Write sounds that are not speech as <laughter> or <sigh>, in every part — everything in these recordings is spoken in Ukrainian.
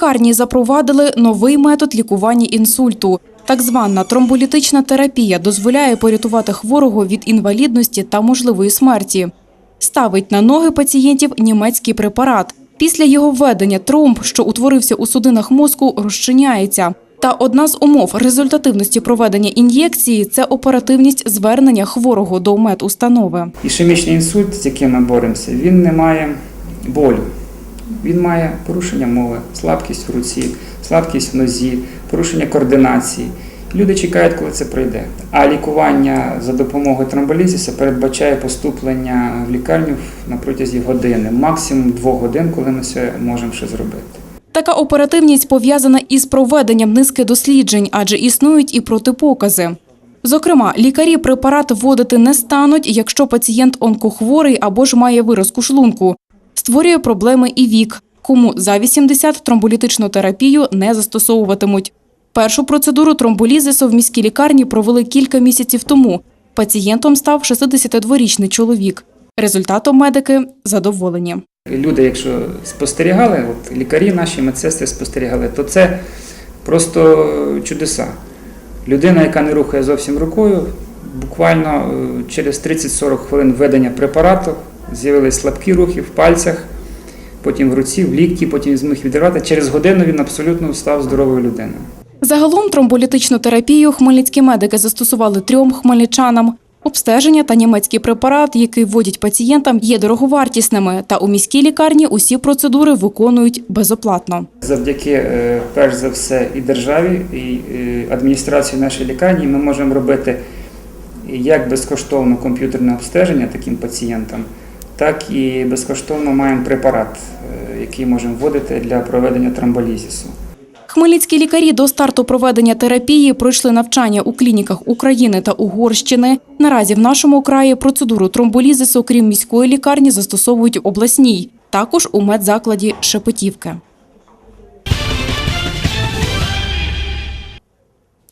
лікарні запровадили новий метод лікування інсульту. Так звана тромболітична терапія дозволяє порятувати хворого від інвалідності та можливої смерті. Ставить на ноги пацієнтів німецький препарат. Після його введення тромб, що утворився у судинах мозку, розчиняється. Та одна з умов результативності проведення ін'єкції це оперативність звернення хворого до медустанови. Ішемічний інсульт, з яким ми боремося, він не має болю. Він має порушення мови, слабкість в руці, слабкість в нозі, порушення координації. Люди чекають, коли це пройде. А лікування за допомогою тромболізісу передбачає поступлення в лікарню на протязі години, максимум двох годин, коли ми це можемо ще зробити. Така оперативність пов'язана із проведенням низки досліджень, адже існують і протипокази. Зокрема, лікарі препарат вводити не стануть, якщо пацієнт онкохворий або ж має виразку шлунку. Створює проблеми і вік, кому за 80 тромболітичну терапію не застосовуватимуть. Першу процедуру тромболізису в міській лікарні провели кілька місяців тому. Пацієнтом став 62-річний чоловік. Результатом медики задоволені. Люди, якщо спостерігали, от лікарі наші медсестри спостерігали, то це просто чудеса. Людина, яка не рухає зовсім рукою, буквально е, через 30-40 хвилин введення препарату з'явились слабкі рухи в пальцях, потім в руці, в лікті, потім зміг відривати. Через годину він абсолютно став здоровою людиною. Загалом тромболітичну терапію хмельницькі медики застосували трьом хмельничанам. Обстеження та німецький препарат, який вводять пацієнтам, є дороговартісними. Та у міській лікарні усі процедури виконують безоплатно. Завдяки, е, перш за все, і державі, і е, адміністрації нашої лікарні ми можемо робити як безкоштовно комп'ютерне обстеження таким пацієнтам, так і безкоштовно маємо препарат, е, який можемо вводити для проведення тромболізісу. Хмельницькі лікарі до старту проведення терапії пройшли навчання у клініках України та Угорщини. Наразі в нашому краї процедуру тромболізису, крім міської лікарні, застосовують обласній, також у медзакладі Шепетівки.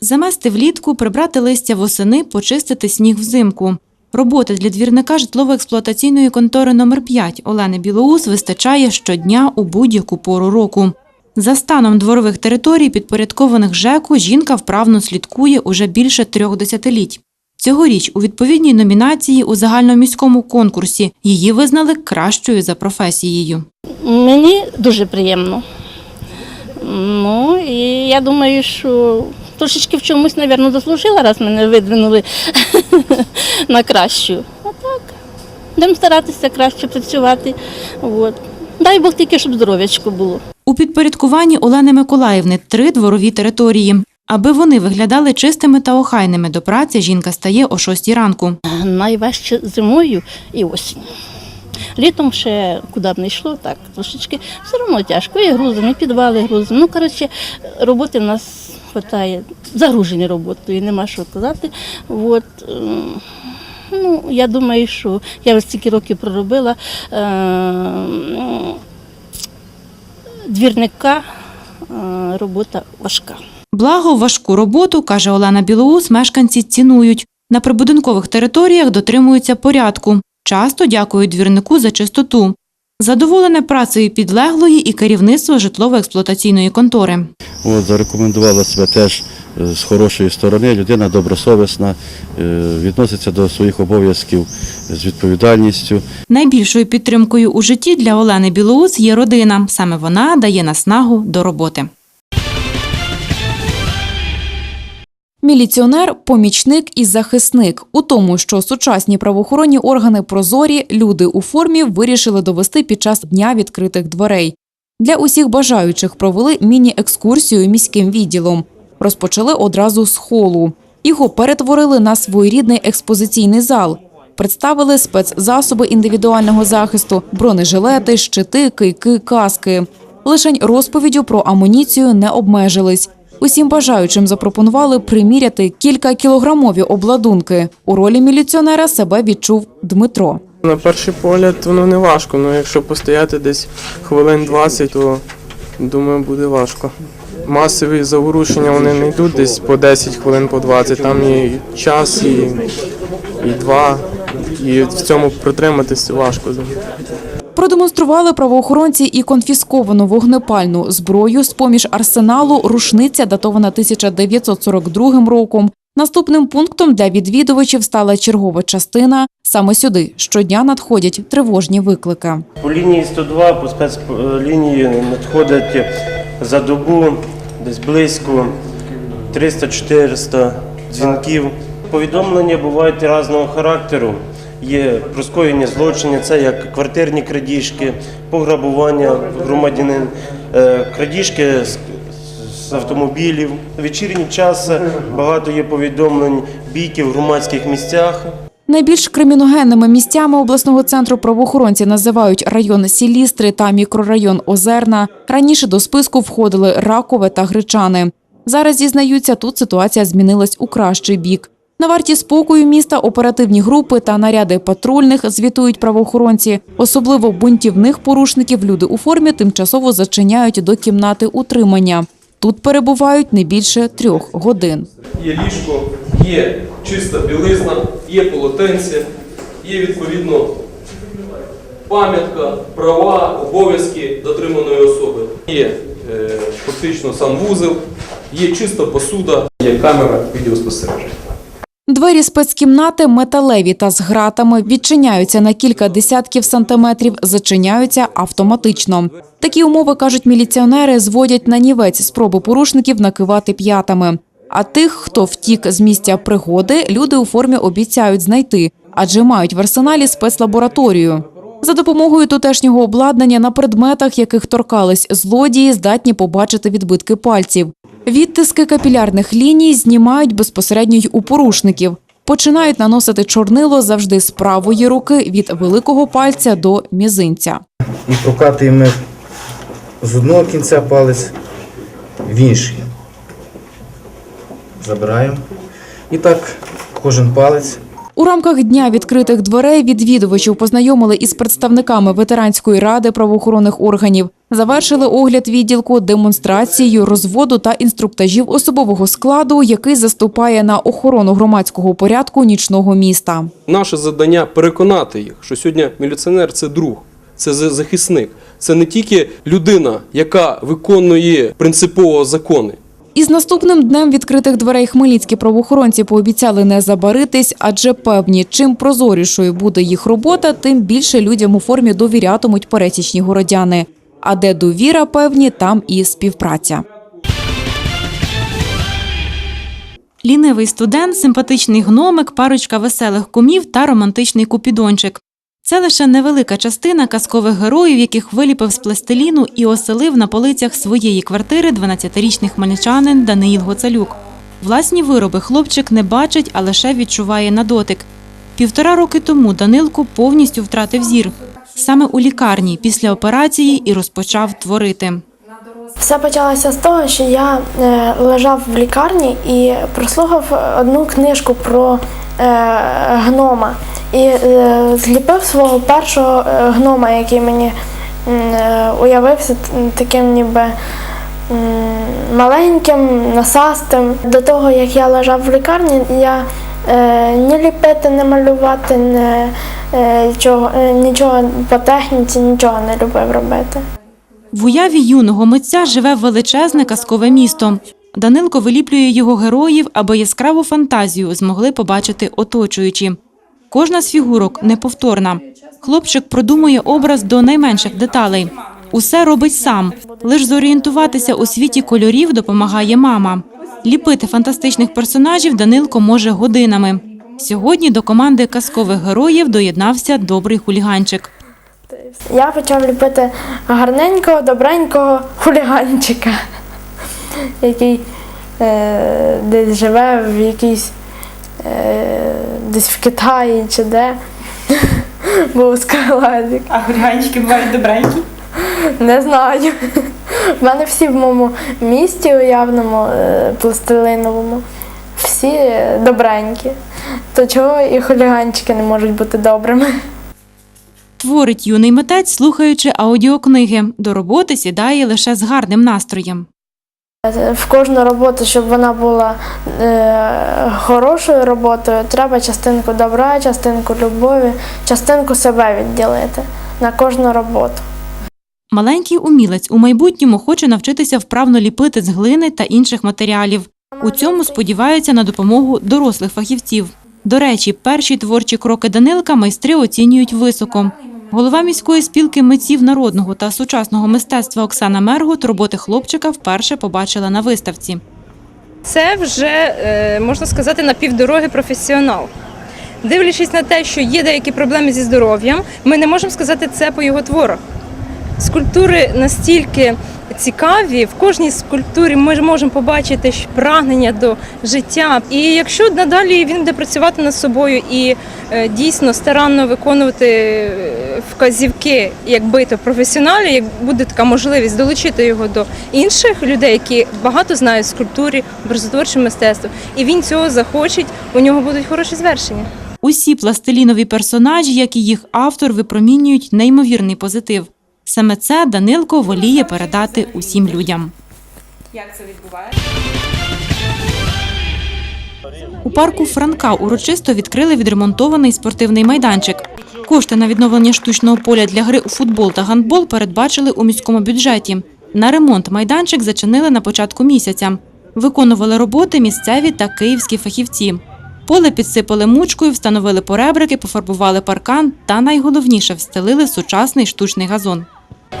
Замести влітку, прибрати листя восени, почистити сніг взимку. Роботи для двірника житлово-експлуатаційної контори номер 5 Олени Білоус вистачає щодня у будь-яку пору року. За станом дворових територій, підпорядкованих ЖЕКу, жінка вправно слідкує уже більше трьох десятиліть. Цьогоріч у відповідній номінації у загальноміському конкурсі її визнали кращою за професією. Мені дуже приємно. Ну, і я думаю, що трошечки в чомусь, мабуть, заслужила, раз мене видвинули <laughs> на кращу. А так, будемо старатися краще працювати. От. Дай Бог тільки, щоб здоров'ячко було. У підпорядкуванні Олени Миколаївни три дворові території. Аби вони виглядали чистими та охайними до праці, жінка стає о 6 ранку. Найважче зимою і осінь. Літом ще куди б не йшло, так трошечки все одно тяжко. І грузимо, і підвали грузимо. Ну, коротше, роботи в нас вистачає, загружені роботою, нема що казати. От, ем, ну, я думаю, що я ось стільки років проробила. ем, Двірника е, робота важка. Благо, важку роботу, каже Олена Білоус, мешканці цінують. На прибудинкових територіях дотримуються порядку. Часто дякують двірнику за чистоту. Задоволене працею підлеглої і керівництво житлово-експлуатаційної контори. От, зарекомендувала себе теж е, з хорошої сторони. Людина добросовісна, е, відноситься до своїх обов'язків з відповідальністю. Найбільшою підтримкою у житті для Олени Білоус є родина. Саме вона дає наснагу до роботи. Міліціонер, помічник і захисник. У тому, що сучасні правоохоронні органи прозорі, люди у формі вирішили довести під час дня відкритих дверей. Для усіх бажаючих провели міні-екскурсію міським відділом. Розпочали одразу з холу. Його перетворили на своєрідний експозиційний зал. Представили спецзасоби індивідуального захисту, бронежилети, щити, кийки, каски. Лишень розповіддю про амуніцію не обмежились. Усім бажаючим запропонували приміряти кілька кілограмові обладунки. У ролі міліціонера себе відчув Дмитро. На перший погляд воно не важко, але якщо постояти десь хвилин 20, то думаю буде важко. Масові заворушення вони не йдуть десь по 10 хвилин, по 20, там і час, і, і два. І в цьому протриматися важко. Продемонстрували правоохоронці і конфісковану вогнепальну зброю з поміж арсеналу рушниця, датована 1942 роком. Наступним пунктом для відвідувачів стала чергова частина. Саме сюди щодня надходять тривожні виклики. По лінії 102 по спецлінії надходять за добу десь близько 300-400 дзвінків. Повідомлення бувають різного характеру. Є про скоєння злочинів, це як квартирні крадіжки, пограбування громадянин, е, крадіжки з, автомобілів. Вечірній час багато є повідомлень бійки в громадських місцях. Найбільш криміногенними місцями обласного центру правоохоронці називають район Сілістри та мікрорайон Озерна. Раніше до списку входили Ракове та Гречани. Зараз зізнаються, тут ситуація змінилась у кращий бік. На варті спокою міста оперативні групи та наряди патрульних звітують правоохоронці. Особливо бунтівних порушників люди у формі тимчасово зачиняють до кімнати утримання. Тут перебувають не більше трьох годин. є ліжко, є чиста білизна, є полотенце, є відповідно пам'ятка, права, обов'язки дотриманої особи. Є е, фактично сам вузол, є чиста посуда, є камера відеоспостереження. Двері спецкімнати металеві та з гратами відчиняються на кілька десятків сантиметрів, зачиняються автоматично. Такі умови, кажуть міліціонери, зводять на нівець спроби порушників накивати п'ятами. А тих, хто втік з місця пригоди, люди у формі обіцяють знайти, адже мають в арсеналі спецлабораторію. За допомогою тутешнього обладнання на предметах, яких торкались злодії, здатні побачити відбитки пальців. Відтиски капілярних ліній знімають безпосередньо й у порушників. Починають наносити чорнило завжди з правої руки від великого пальця до мізинця. і прокатуємо з одного кінця палець в інший. Забираємо. І так кожен палець. У рамках дня відкритих дверей відвідувачів познайомили із представниками ветеранської ради правоохоронних органів. Завершили огляд відділку демонстрацією розводу та інструктажів особового складу, який заступає на охорону громадського порядку нічного міста. Наше завдання переконати їх, що сьогодні міліціонер це друг, це за- захисник, це не тільки людина, яка виконує принципово закони. Із наступним днем відкритих дверей хмельницькі правоохоронці пообіцяли не забаритись, адже певні, чим прозорішою буде їх робота, тим більше людям у формі довірятимуть пересічні городяни. А де довіра певні, там і співпраця. Лінивий студент, симпатичний гномик, парочка веселих кумів та романтичний купідончик. Це лише невелика частина казкових героїв, яких виліпив з пластиліну і оселив на полицях своєї квартири 12-річний хмельничанин Даниїл Гоцалюк. Власні вироби хлопчик не бачить, а лише відчуває на дотик. Півтора роки тому Данилко повністю втратив зір. Саме у лікарні після операції і розпочав творити. Все почалося з того, що я е, лежав в лікарні і прослухав одну книжку про е, гнома. І е, зліпив свого першого е, гнома, який мені е, уявився таким ніби маленьким, насастим. До того, як я лежав в лікарні, я е, ні ліпити, не малювати, не, е, чого, е, нічого по техніці, нічого не любив робити. В уяві юного митця живе величезне казкове місто. Данилко виліплює його героїв, аби яскраву фантазію змогли побачити оточуючі. Кожна з фігурок неповторна. Хлопчик продумує образ до найменших деталей. Усе робить сам. Лиш зорієнтуватися у світі кольорів допомагає мама. Ліпити фантастичних персонажів Данилко може годинами. Сьогодні до команди казкових героїв доєднався добрий хуліганчик. Я почав ліпити гарненького, добренького хуліганчика, який е, десь живе в якійсь е, десь в Китаї чи де. <laughs> Був складик. А хуліганчики бувають добренькі? Не знаю. В мене всі в моєму місті уявному, е, пластилиновому, всі добренькі. То чого і хуліганчики не можуть бути добрими? Творить юний митець, слухаючи аудіокниги. До роботи сідає лише з гарним настроєм. В кожну роботу, щоб вона була е, хорошою роботою, треба частинку добра, частинку любові, частинку себе відділити. на кожну роботу. Маленький умілець у майбутньому хоче навчитися вправно ліпити з глини та інших матеріалів. У цьому сподіваються на допомогу дорослих фахівців. До речі, перші творчі кроки Данилка майстри оцінюють високо. Голова міської спілки митців народного та сучасного мистецтва Оксана Мергут роботи хлопчика вперше побачила на виставці. Це вже, е, можна сказати, на півдороги професіонал. Дивлячись на те, що є деякі проблеми зі здоров'ям, ми не можемо сказати це по його творах. Скульптури настільки цікаві, в кожній скульптурі ми можемо побачити прагнення до життя. І якщо надалі він буде працювати над собою і е, дійсно старанно виконувати е, вказівки, якби то професіоналів, як буде така можливість долучити його до інших людей, які багато знають скульптурі, образотворчому мистецтву, і він цього захоче, у нього будуть хороші звершення. Усі пластилінові персонажі, як і їх автор, випромінюють неймовірний позитив. Саме це Данилко воліє передати усім людям. Як це відбувається? У парку Франка урочисто відкрили відремонтований спортивний майданчик. Кошти на відновлення штучного поля для гри у футбол та гандбол передбачили у міському бюджеті. На ремонт майданчик зачинили на початку місяця. Виконували роботи місцеві та київські фахівці. Поле підсипали мучкою, встановили поребрики, пофарбували паркан та найголовніше встелили сучасний штучний газон.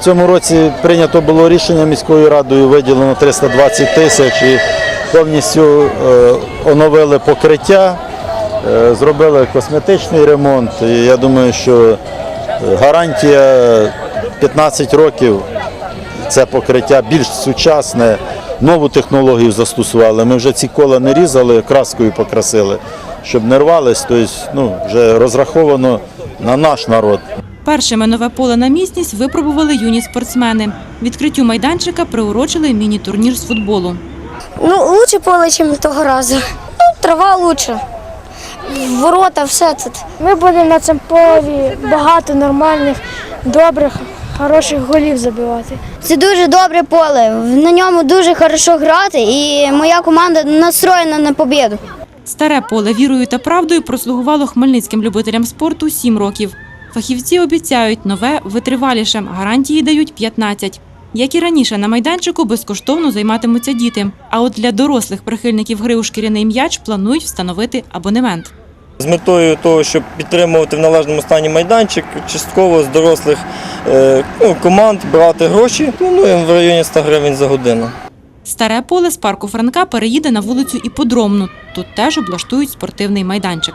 В цьому році прийнято було рішення міською радою, виділено 320 тисяч і повністю е, оновили покриття, зробили косметичний ремонт. І я думаю, що е, гарантія 15 років це покриття більш сучасне, нову технологію застосували. Ми вже ці кола не різали, краскою покрасили, щоб не рвались, тобто ну, вже розраховано на наш народ. Першими нове поле на міцність випробували юні спортсмени. Відкриттю майданчика приурочили міні-турнір з футболу. Ну, лучше поле, ніж того разу. Ну, трава лучше. Ворота, все тут. Ми будемо на цьому полі багато нормальних, добрих, хороших голів забивати. Це дуже добре поле. На ньому дуже хорошо грати, і моя команда настроєна на побіду. Старе поле вірою та правдою прослугувало хмельницьким любителям спорту 7 років. Фахівці обіцяють нове витриваліше, гарантії дають 15. Як і раніше, на майданчику безкоштовно займатимуться діти. А от для дорослих прихильників гри у шкіряний м'яч планують встановити абонемент. З метою того, щоб підтримувати в належному стані майданчик, частково з дорослих е, ну, команд брати гроші, плануємо в районі 100 гривень за годину. Старе поле з парку Франка переїде на вулицю Іподромну. Тут теж облаштують спортивний майданчик.